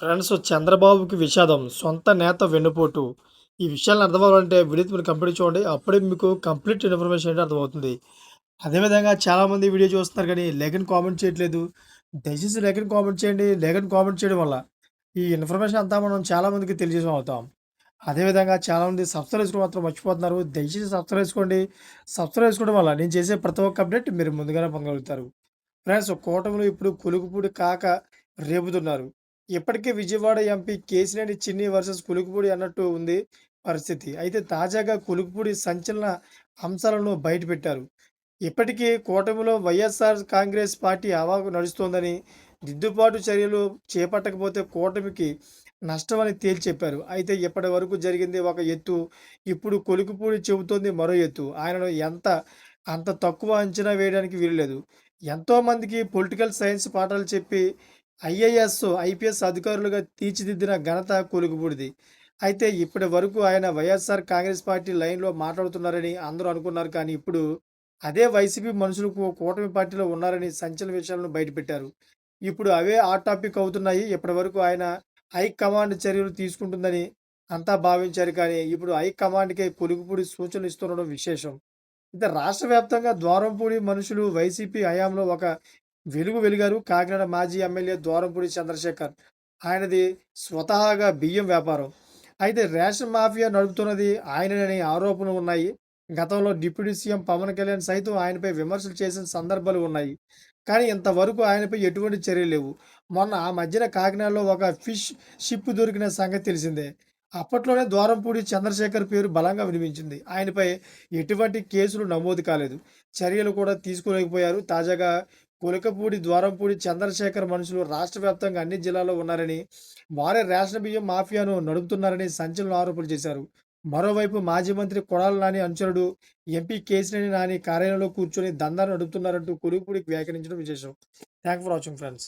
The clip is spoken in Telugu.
ఫ్రెండ్స్ చంద్రబాబుకి విషాదం సొంత నేత వెన్నుపోటు. ఈ విషయాలను అర్థమవ్వాలంటే వీడియో మీరు కంప్లీట్ చూడండి. అప్పుడే మీకు కంప్లీట్ ఇన్ఫర్మేషన్ అంటే అర్థమవుతుంది. అదేవిధంగా చాలామంది వీడియో చూస్తున్నారు కానీ లెగన్ కామెంట్ చేయట్లేదు. దయచేసి లెగన్ కామెంట్ చేయండి. లెగన్ కామెంట్ చేయడం వల్ల ఈ ఇన్ఫర్మేషన్ అంతా మనం చాలామందికి తెలియజేసం అవుతాం. అదేవిధంగా చాలామంది సబ్స్క్రైబ్ చేసుకోవడం మాత్రం మర్చిపోతున్నారు. దయచేసి సబ్స్క్రైబ్ చేసుకోండి. సబ్స్క్రైబ్ చేసుకోవడం వల్ల నేను చేసే ప్రతి ఒక్క అప్డేట్ మీరు ముందుగానే పొందగలుగుతారు. ఫ్రెండ్స్ కూటమిలో ఇప్పుడు కొలుగుపూడి కాక రేపుతున్నారు. ఇప్పటికే విజయవాడ ఎంపీ కేసినేని చిన్ని వర్సెస్ కులుకుపూడి అన్నట్టు ఉంది పరిస్థితి. అయితే తాజాగా కులుకుపూడి సంచలన అంశాలను బయటపెట్టారు ఇప్పటికీ కూటమిలో వైఎస్ఆర్ కాంగ్రెస్ పార్టీ హవాకు నడుస్తోందని దిద్దుబాటు చర్యలు చేపట్టకపోతే కూటమికి నష్టమని అని తేల్చెప్పారు. అయితే ఇప్పటి వరకు జరిగింది ఒక ఎత్తు ఇప్పుడు కొలుకుపూడి చెబుతోంది మరో ఎత్తు. ఆయనను ఎంత అంత తక్కువ అంచనా వేయడానికి వీల్లేదు. ఎంతోమందికి పొలిటికల్ సైన్స్ పాఠాలు చెప్పి ఐఏఎస్ ఐపీఎస్ అధికారులుగా తీర్చిదిద్దిన ఘనత కొలుకుపూడిది అయితే ఇప్పటి వరకు ఆయన వైఎస్ఆర్ కాంగ్రెస్ పార్టీ లైన్లో మాట్లాడుతున్నారని అందరూ అనుకున్నారు. కానీ ఇప్పుడు అదే వైసీపీ మనుషులు కూటమి పార్టీలో ఉన్నారని సంచలన విషయాలను బయటపెట్టారు. ఇప్పుడు అవే ఆ టాపిక్ అవుతున్నాయి. ఇప్పటి వరకు ఆయన హైకమాండ్ చర్యలు తీసుకుంటుందని అంతా భావించారు. కానీ ఇప్పుడు హైకమాండ్కే పొలుగుపూడి సూచనలు ఇస్తుండడం విశేషం. అయితే రాష్ట్ర వ్యాప్తంగా ద్వారంపూడి మనుషులు వైసీపీ హయాంలో ఒక వెలుగు వెలిగారు. కాకినాడ మాజీ ఎమ్మెల్యే ద్వారంపూడి చంద్రశేఖర్. ఆయనది స్వతహాగా బియ్యం వ్యాపారం. అయితే రేషన్ మాఫియా నడుపుతున్నది ఆయనని ఆరోపణలు ఉన్నాయి. గతంలో డిప్యూటీ సీఎం పవన్ కళ్యాణ్ సైతం ఆయనపై విమర్శలు చేసిన సందర్భాలు ఉన్నాయి. కానీ ఇంతవరకు ఆయనపై ఎటువంటి చర్యలు లేవు. మొన్న ఆ మధ్యన కాకినాడలో ఒక ఫిష్ షిప్ దొరికిన సంగతి తెలిసిందే. అప్పట్లోనే ద్వారంపూడి చంద్రశేఖర్ పేరు బలంగా వినిపించింది. ఆయనపై ఎటువంటి కేసులు నమోదు కాలేదు. చర్యలు కూడా తీసుకోలేకపోయారు. తాజాగా కులకపూడి ద్వారంపూడి చంద్రశేఖర్ మనుషులు రాష్ట్ర వ్యాప్తంగా అన్ని జిల్లాల్లో ఉన్నారని వారే రేషన్ బియ్యం మాఫియాను నడుపుతున్నారని సంచలన ఆరోపణలు చేశారు. మరోవైపు మాజీ మంత్రి కొడాల నాని అనుచరుడు ఎంపీ కేసినేని నాని కార్యాలయంలో కూర్చొని దందాను నడుపుతున్నారంటూ కులుపుడికి వ్యాఖ్యానించడం విశేషం. Thank for watching friends